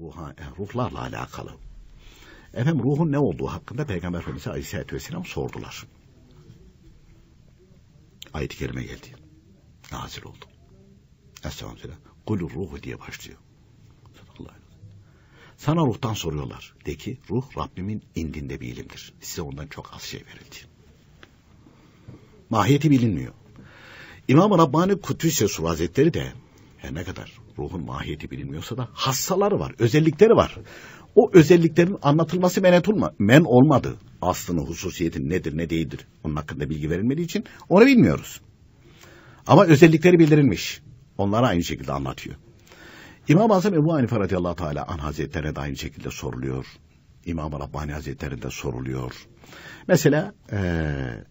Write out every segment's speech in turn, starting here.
ruha, e, ruhlarla alakalı. Efendim ruhun ne olduğu hakkında Peygamber Efendimiz Aleyhisselatü Vesselam sordular. Ayet-i Kerime geldi. Nazil oldu. Estağfirullah. Kulur ruhu diye başlıyor. Sana ruhtan soruyorlar. De ki ruh Rabbimin indinde bir ilimdir. Size ondan çok az şey verildi. Mahiyeti bilinmiyor. İmam-ı Rabbani Kudüs'e Hazretleri de her ne kadar ruhun mahiyeti bilinmiyorsa da hassaları var, özellikleri var. O özelliklerin anlatılması men, etulma, men olmadı. Aslını, hususiyeti nedir, ne değildir. Onun hakkında bilgi verilmediği için onu bilmiyoruz. Ama özellikleri bildirilmiş. Onlara aynı şekilde anlatıyor. İmam-ı Azam Ebu Hanife radıyallahu teala an hazretlerine de aynı şekilde soruluyor. İmam-ı Rabbani hazretlerinde soruluyor. Mesela ee,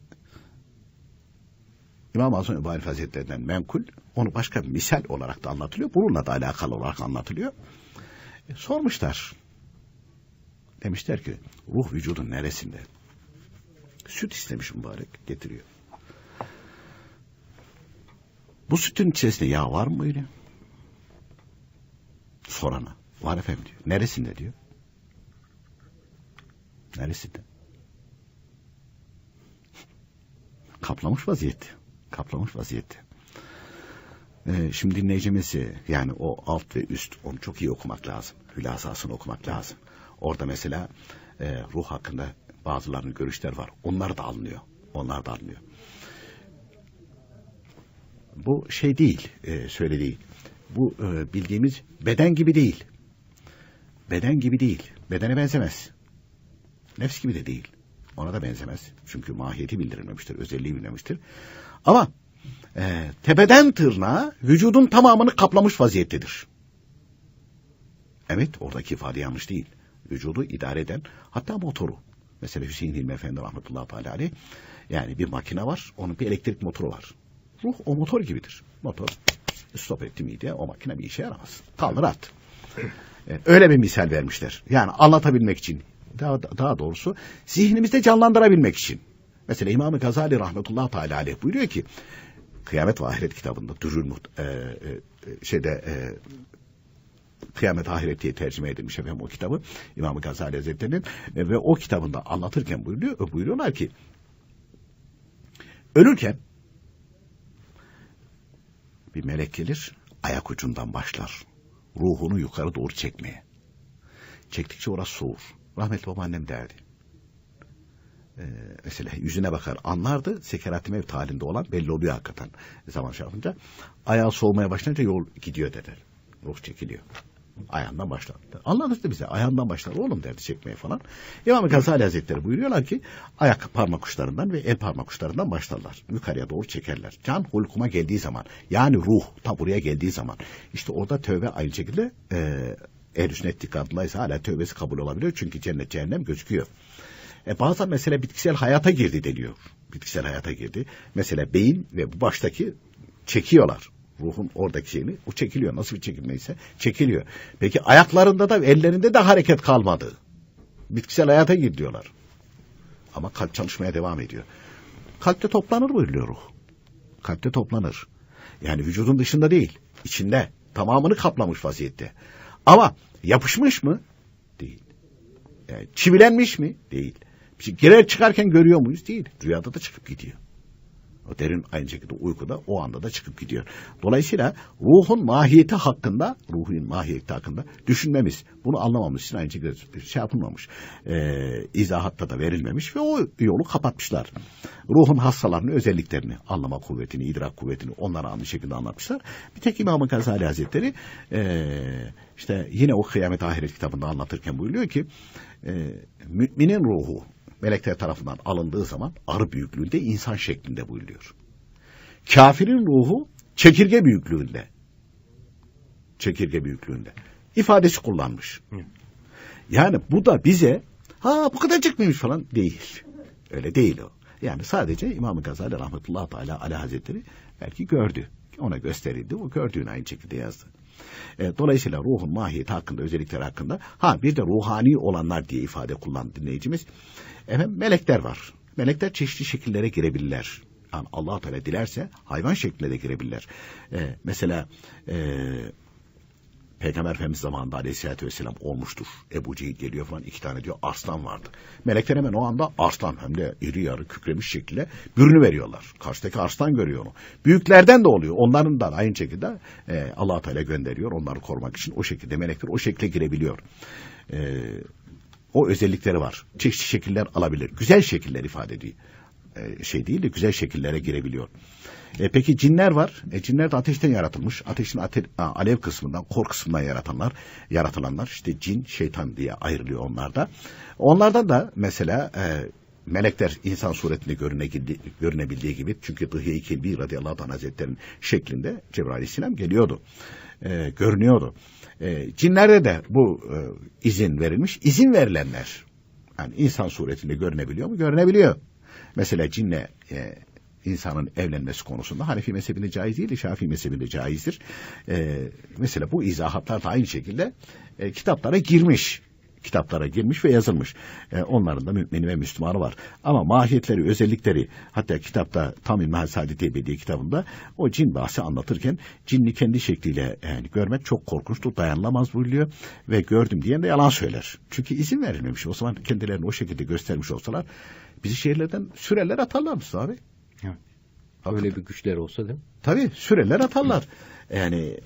İmam-ı Azam Hanife hazretlerinden menkul onu başka bir misal olarak da anlatılıyor. Bununla da alakalı olarak anlatılıyor. E, sormuşlar. Demişler ki ruh vücudun neresinde? Süt istemiş mübarek getiriyor. Bu sütün içerisinde yağ var mı öyle? Sorana. Var efendim diyor. Neresinde diyor. Neresinde? Kaplamış vaziyette. Kaplamış vaziyette. Ee, şimdi dinleyicimiz yani o alt ve üst onu çok iyi okumak lazım. Hülasasını okumak lazım. Orada mesela e, ruh hakkında bazılarının görüşler var. Onlar da alınıyor. Onlar da alınıyor. Bu şey değil, e, söylediği. Bu e, bildiğimiz beden gibi değil. Beden gibi değil. Bedene benzemez. Nefs gibi de değil. Ona da benzemez. Çünkü mahiyeti bildirilmemiştir, özelliği bilmemiştir. Ama e, tepeden tırnağa vücudun tamamını kaplamış vaziyettedir. Evet oradaki ifade yanlış değil. Vücudu idare eden hatta motoru. Mesela Hüseyin Hilmi Efendi rahmetullahi teala. Yani bir makine var onun bir elektrik motoru var. Ruh o motor gibidir. Motor stop etti miydi o makine bir işe yaramaz. Kaldır at. Öyle bir misal vermişler. Yani anlatabilmek için daha, daha doğrusu zihnimizde canlandırabilmek için. Mesela İmam-ı Gazali rahmetullahi teala aleyh buyuruyor ki Kıyamet ve Ahiret kitabında Dürül e, e, şeyde e, Kıyamet Ahiret diye tercüme edilmiş efendim o kitabı İmam-ı Gazali Hazretleri'nin e, ve o kitabında anlatırken buyuruyor, buyuruyorlar ki ölürken bir melek gelir ayak ucundan başlar ruhunu yukarı doğru çekmeye. Çektikçe orası soğur. Rahmetli babaannem derdi. Ee, mesela yüzüne bakar anlardı sekerat mev halinde olan belli oluyor hakikaten zaman yapınca. Ayağı soğumaya başlayınca yol gidiyor derler. Ruh çekiliyor. Ayağından başlar. Anlatırdı bize. Ayağından başlar oğlum derdi çekmeye falan. İmam-ı Gazali Hazretleri buyuruyorlar ki ayak parmak uçlarından ve el parmak uçlarından başlarlar. Yukarıya doğru çekerler. Can hulkuma geldiği zaman yani ruh ta buraya geldiği zaman işte orada tövbe aynı şekilde e, ehl-i sünnet dikkatındaysa hala tövbesi kabul olabiliyor. Çünkü cennet cehennem gözüküyor. E bazen mesela bitkisel hayata girdi deniyor. Bitkisel hayata girdi. Mesela beyin ve bu baştaki çekiyorlar. Ruhun oradaki şeyini o çekiliyor. Nasıl bir çekilmeyse çekiliyor. Peki ayaklarında da ellerinde de hareket kalmadı. Bitkisel hayata gir diyorlar. Ama kalp çalışmaya devam ediyor. Kalpte toplanır buyuruyor ruh. Kalpte toplanır. Yani vücudun dışında değil. içinde. Tamamını kaplamış vaziyette. Ama yapışmış mı? Değil. Yani çivilenmiş mi? Değil. Girer çıkarken görüyor muyuz? Değil. Rüyada da çıkıp gidiyor. O derin aynı şekilde uykuda o anda da çıkıp gidiyor. Dolayısıyla ruhun mahiyeti hakkında, ruhun mahiyeti hakkında düşünmemiz, bunu anlamamız için aynı şekilde şey yapılmamış. Ee, izahatta da verilmemiş ve o yolu kapatmışlar. Ruhun hastalarının özelliklerini, anlama kuvvetini, idrak kuvvetini onlara aynı şekilde anlatmışlar. Bir tek İmam-ı Gazali Hazretleri e, işte yine o Kıyamet Ahiret kitabında anlatırken buyuruyor ki e, müminin ruhu melekler tarafından alındığı zaman arı büyüklüğünde insan şeklinde buyuruyor. Kafirin ruhu çekirge büyüklüğünde. Çekirge büyüklüğünde. İfadesi kullanmış. Yani bu da bize ha bu kadar çıkmıyormuş falan değil. Öyle değil o. Yani sadece İmam-ı Gazali rahmetullahi teala Ali Hazretleri belki gördü. Ona gösterildi. O gördüğünü aynı şekilde yazdı. E, dolayısıyla ruhun mahiyeti hakkında, özellikleri hakkında ha bir de ruhani olanlar diye ifade kullandı dinleyicimiz. Efendim melekler var. Melekler çeşitli şekillere girebilirler. Yani allah Teala dilerse hayvan şeklinde de girebilirler. E, mesela e, Peygamber Efendimiz zamanında aleyhissalatü vesselam olmuştur. Ebu Cehil geliyor falan iki tane diyor arslan vardı. Melekler hemen o anda arslan hem de iri yarı kükremiş şekilde bürünü veriyorlar. Karşıdaki arslan görüyor onu. Büyüklerden de oluyor. Onların da aynı şekilde e, allah Teala gönderiyor onları korumak için. O şekilde melekler o şekilde girebiliyor. E, o özellikleri var. Çeşitli şekiller alabilir. Güzel şekiller ifade ediyor. E, şey değil de güzel şekillere girebiliyor. E, peki cinler var. E, cinler de ateşten yaratılmış. Ateşin ate alev kısmından, kor kısmından yaratanlar, yaratılanlar işte cin, şeytan diye ayrılıyor onlarda. Onlardan da mesela e, melekler insan suretinde görünebildiği, görünebildiği gibi çünkü Dıhiye-i Kilbi radıyallahu anh hazretlerinin şeklinde Cebrail aleyhisselam geliyordu. E, görünüyordu. E, cinlerde de bu e, izin verilmiş. İzin verilenler yani insan suretinde görünebiliyor mu? Görünebiliyor. Mesela cinle e, insanın evlenmesi konusunda Hanefi mezhebinde caiz değil de Şafii mezhebinde caizdir. E, mesela bu izahatlar da aynı şekilde e, kitaplara girmiş kitaplara girmiş ve yazılmış. E, onların da mümini ve Müslümanı var. Ama mahiyetleri, özellikleri hatta kitapta Tam İlmihal Saadet Ebedi kitabında o cin bahsi anlatırken cinni kendi şekliyle yani görmek çok korkunçtur, dayanılamaz buyuruyor ve gördüm diyen de yalan söyler. Çünkü izin verilmemiş. O zaman kendilerini o şekilde göstermiş olsalar bizi şehirlerden süreler atarlar mısın abi? Evet. Öyle bir güçler olsa değil mi? Tabii süreler atarlar. Yani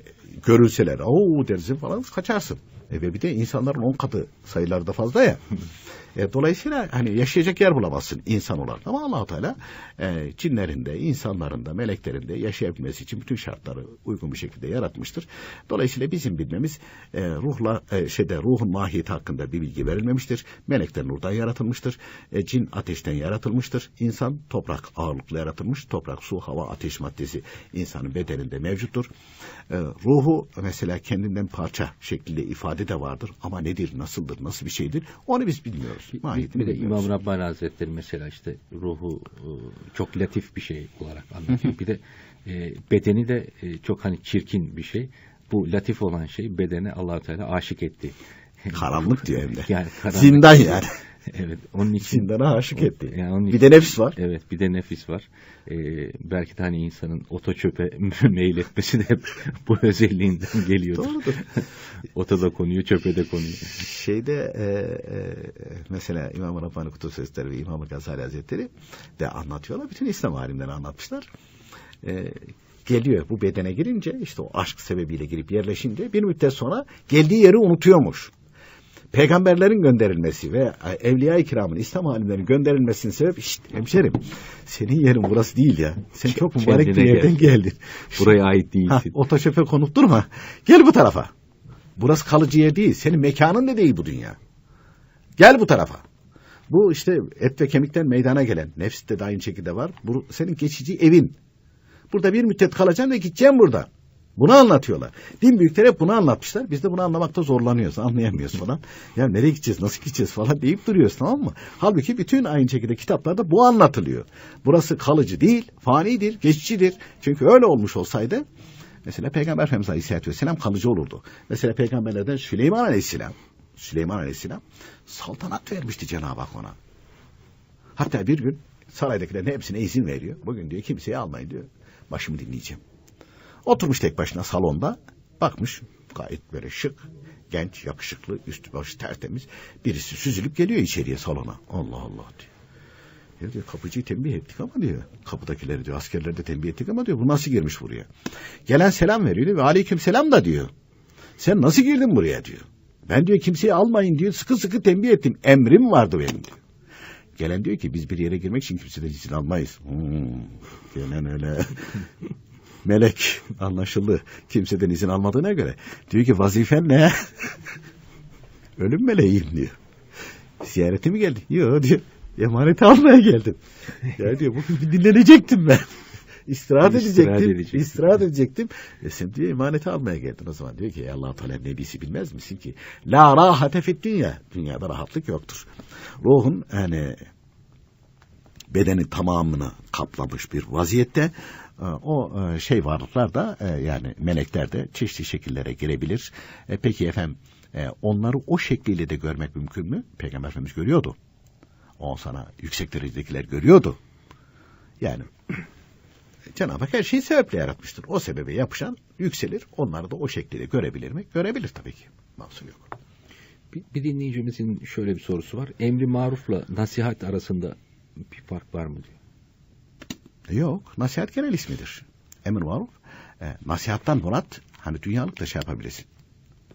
görülseler o dersin falan kaçarsın. E ve bir de insanların on katı sayıları da fazla ya. E, dolayısıyla hani yaşayacak yer bulamazsın insan olarak. Ama allah Teala e, cinlerin de, insanların da, meleklerin de yaşayabilmesi için bütün şartları uygun bir şekilde yaratmıştır. Dolayısıyla bizim bilmemiz e, ruhla e, şeyde ruhun mahiyeti hakkında bir bilgi verilmemiştir. Melekler nurdan yaratılmıştır. E, cin ateşten yaratılmıştır. İnsan toprak ağırlıklı yaratılmış. Toprak, su, hava, ateş maddesi insanın bedeninde mevcuttur. E, ruhu mesela kendinden parça şeklinde ifade de vardır. Ama nedir, nasıldır, nasıl bir şeydir onu biz bilmiyoruz. Bir, bir de İmam Rabbani Hazretleri mesela işte ruhu e, çok latif bir şey olarak anlatıyor. bir de e, bedeni de e, çok hani çirkin bir şey. Bu latif olan şey bedene allah Teala aşık etti. Karanlık diyor hem de. Yani karanlık. Zindan yani. Evet. Onun için zindana aşık o, etti. Yani onun bir de nefis var. Evet, bir de nefis var. Ee, belki de hani insanın oto çöpe meyletmesi de bu özelliğinden geliyordur. Doğrudur. Ota da konuyor, çöpe de konuyor. Şeyde e, e, mesela İmam-ı Rabbani Kutup Sesleri ve İmam-ı Gazali Hazretleri de anlatıyorlar. Bütün İslam alimleri anlatmışlar. E, geliyor bu bedene girince işte o aşk sebebiyle girip yerleşince bir müddet sonra geldiği yeri unutuyormuş peygamberlerin gönderilmesi ve evliya-i kiramın, İslam alimlerinin gönderilmesinin sebebi işte hemşerim senin yerin burası değil ya. Sen çok mübarek bir yerden gel. geldin. Buraya ait değilsin. Ha, otoşöpe konup durma. Gel bu tarafa. Burası kalıcı yer değil. Senin mekanın da değil bu dünya. Gel bu tarafa. Bu işte et ve kemikten meydana gelen. Nefste de aynı şekilde var. Bu senin geçici evin. Burada bir müddet kalacaksın ve gideceksin burada. Bunu anlatıyorlar. Din büyükleri hep bunu anlatmışlar. Biz de bunu anlamakta zorlanıyoruz, anlayamıyoruz falan. ya nereye gideceğiz, nasıl gideceğiz falan deyip duruyoruz tamam mı? Halbuki bütün aynı şekilde kitaplarda bu anlatılıyor. Burası kalıcı değil, fanidir, geçicidir. Çünkü öyle olmuş olsaydı mesela Peygamber Efendimiz Aleyhisselatü Vesselam kalıcı olurdu. Mesela peygamberlerden Süleyman Aleyhisselam Süleyman Aleyhisselam saltanat vermişti Cenab-ı Hak ona. Hatta bir gün saraydakilerin hepsine izin veriyor. Bugün diyor kimseyi almayın diyor. Başımı dinleyeceğim. Oturmuş tek başına salonda. Bakmış gayet böyle şık, genç, yakışıklı, üstü başı tertemiz. Birisi süzülüp geliyor içeriye salona. Allah Allah diyor. Ya diyor kapıcıyı tembih ettik ama diyor. Kapıdakileri diyor askerleri de tembih ettik ama diyor bu nasıl girmiş buraya? Gelen selam veriyor ve aleyküm selam da diyor. Sen nasıl girdin buraya diyor. Ben diyor kimseyi almayın diyor sıkı sıkı tembih ettim. Emrim vardı benim diyor. Gelen diyor ki biz bir yere girmek için kimseden izin almayız. Hmm, gelen öyle melek anlaşıldı. Kimseden izin almadığına göre. Diyor ki vazifen ne? Ölüm meleğiyim diyor. Ziyarete mi geldin? Yok diyor. Emaneti almaya geldim. ya diyor bugün dinlenecektim ben. İstirahat edecektim. edecektim. İstirahat edecektim. E sen diyor emaneti almaya geldin o zaman. Diyor ki allah Teala nebisi bilmez misin ki? La rahate fit dünya. Dünyada rahatlık yoktur. Ruhun yani bedeni tamamını kaplamış bir vaziyette ee, o e, şey varlıklar da e, yani melekler de çeşitli şekillere girebilir. E, peki efendim onları o şekliyle de görmek mümkün mü? Peygamber Efendimiz görüyordu. O sana yüksek derecedekiler görüyordu. Yani Cenab-ı Hak her şeyi sebeple yaratmıştır. O sebebe yapışan yükselir. Onları da o şekliyle görebilir mi? Görebilir tabii ki. Mahsur yok. Bir, bir dinleyicimizin şöyle bir sorusu var. Emri marufla nasihat arasında bir fark var mı diyor. Yok. Nasihat genel ismidir. Emir maruf. E, nasihattan murat hani dünyalık da şey yapabilirsin.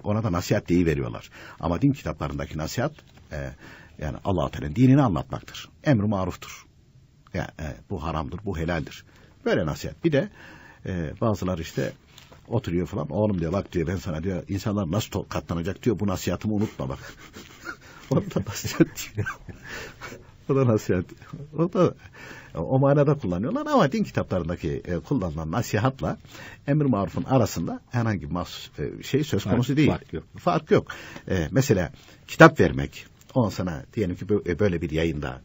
Ona da nasihat diye veriyorlar. Ama din kitaplarındaki nasihat e, yani Allah-u Teala'nın dinini anlatmaktır. Emri maruftur. Yani, e, bu haramdır, bu helaldir. Böyle nasihat. Bir de e, bazılar işte oturuyor falan. Oğlum diyor bak diyor ben sana diyor insanlar nasıl katlanacak diyor bu nasihatımı unutma bak. o da nasihat diyor. O da nasihat. O da o manada kullanıyorlar ama din kitaplarındaki e, kullanılan nasihatla emir marufun arasında herhangi bir mas, e, şey söz Fark- konusu değil. fark yok. Fark yok. E, mesela kitap vermek, on sana diyelim ki e, böyle bir yayında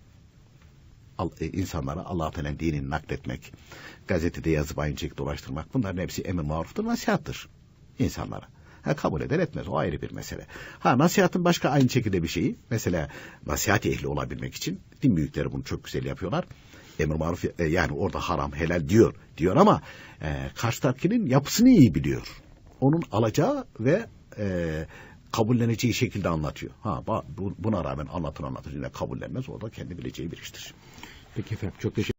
al- e, insanlara Allah Teala'nın dinini nakletmek, gazetede yazıp aynı şekilde dolaştırmak bunların hepsi emir maruftur, nasihattır insanlara. Ha, kabul eder etmez o ayrı bir mesele. Ha nasihatın başka aynı şekilde bir şeyi mesela nasihat ehli olabilmek için din büyükleri bunu çok güzel yapıyorlar. Emir maruf e, yani orada haram helal diyor diyor ama e, karşı tarafkinin yapısını iyi biliyor. Onun alacağı ve e, kabulleneceği şekilde anlatıyor. Ha buna rağmen anlatır anlatır yine kabullenmez o da kendi bileceği bir iştir. Peki efendim çok teşekkür